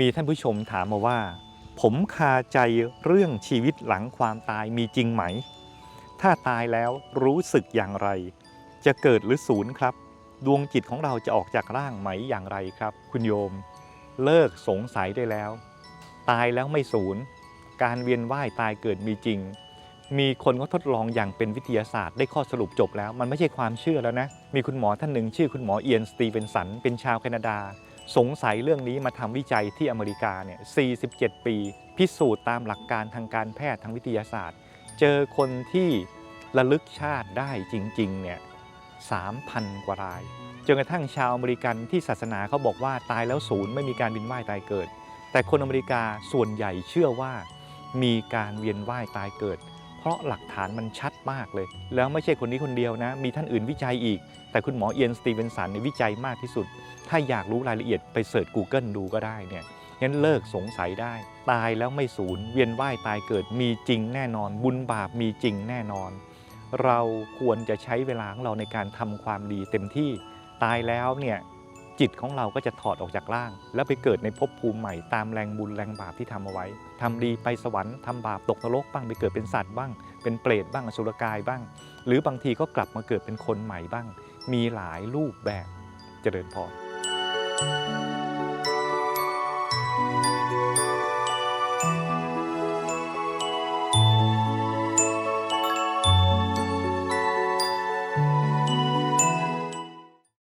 มีท่านผู้ชมถามมาว่า ผมคาใจเรื่องชีวิตหลังความตายมีจริงไหม ถ้าตายแล้วรู้สึกอย่างไร จะเกิดหรือศูนย์ครับ ดวงจิตของเราจะออกจากร่างไหมอย่างไรครับ คุณโยม เลิกสงสัยได้แล้ว ตายแล้วไม่ศูนย์การเวียนว่ายตายเกิดมีจริง มีคนก็ทดลองอย่างเป็นวิทยาศาสตร์ได้ข้อสรุปจบแล้ว มันไม่ใช่ความเชื่อแล้วนะ มีคุณหมอท่านหนึ่งชื่อคุณหมอเอียนสตีเวนสันเป็นชาวแคนาดา สงสัยเรื่องนี้มาทำวิจัยที่อเมริกาเนี่ย 47 ปี พิสูจน์ตามหลักการทางการแพทย์ทางวิทยาศาสตร์ เจอคนที่ระลึกชาติได้จริงๆเนี่ย 3,000 กว่าราย จนกระทั่งชาวอเมริกันที่ศาสนาเขาบอกว่าตายแล้วศูนย์ไม่มีการบินว่ายตายเกิด แต่คนอเมริกาส่วนใหญ่เชื่อว่ามีการเวียนว่ายตายเกิด เพราะหลักฐานมันชัดมากเลย แล้วไม่ใช่คนนี้คนเดียวนะ มีท่านอื่นวิจัยอีก แต่คุณหมอเอียนสตีเวนสันเนี่ยวิจัยมากที่สุด ถ้าอยากรู้รายละเอียดไปเสิร์ช Google ดูก็ได้เนี่ยงั้นเลิกสงสัยได้ ตายแล้วไม่สูญเวียนว่ายตายเกิดมีจริงแน่นอน บุญบาปมีจริงแน่นอน เราควรจะใช้เวลาของเราในการทำความดีเต็มที่ตายแล้วเนี่ย จิตของเราก็จะถอดออกจากร่าง แล้วไปเกิดในภพภูมิใหม่ตามแรงบุญแรงบาปที่ทำเอาไว้ทำดีไปสวรรค์ทำบาปตกนรกบ้างไปเกิดเป็นสัตว์บ้าง เป็นเปรตบ้างอสุรกายบ้าง หรือบางทีก็กลับมาเกิดเป็นคนใหม่บ้าง มีหลายรูปแบบเจริญพร